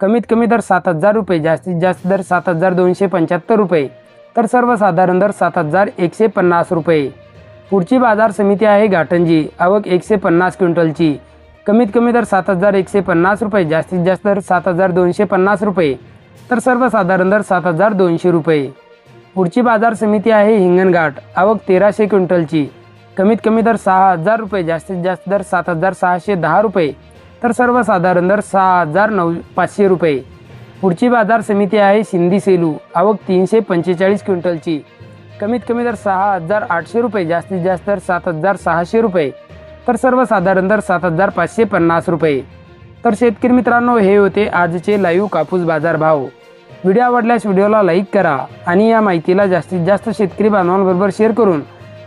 कमीत कमी दर सात हजार रुपये जास्तीत जास्त दर सात हजार दोनशे पंच्याहत्तर रुपये तर सर्वसाधारण दर सात हजार एकशे पन्नास रुपये. पुढची बाजार समिती आहे घाटंजी आवक एकशे पन्नास क्विंटलची. कमीत कमी दर सात हजार एकशे पन्नास रुपये जास्तीत जास्त दर सात हजार दोनशे पन्नास रुपये तर सर्वसाधारण दर सात हजार दोनशे रुपये. पुढची बाजार समिती आहे हिंगणघाट आवक तेराशे क्विंटलची. कमीत कमी दर सहा हजार रुपये जास्तीत जास्त दर सात हजार सहाशे दहा रुपये तर सर्वसाधारण दर सहा हजार नऊ पाचशे रुपये. पुढची बाजार समिती आहे सिंधी सेलू. आवक तीनशे पंचेचाळीस क्विंटलची. कमीत कमी दर सहा हजार आठशे रुपये जास्तीत जास्त दर सात हजार सहाशे रुपये. तर सर्वसाधारण दर सात हजार पाचशे पन्नास रुपये. तर शेतकरी मित्रांनो हे होते आजचे लाईव्ह कापूस बाजार भाव व्हिडिओ आवडल्यास व्हिडिओला लाईक करा आणि या माहितीला जास्तीत जास्त शेतकरी बांधवांबरोबर शेअर करून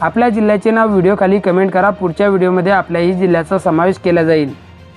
आपल्या जिल्ह्याचे नाव व्हिडिओखाली कमेंट करा. पुढच्या व्हिडिओमध्ये आपल्याही जिल्ह्याचा समावेश केला जाईल.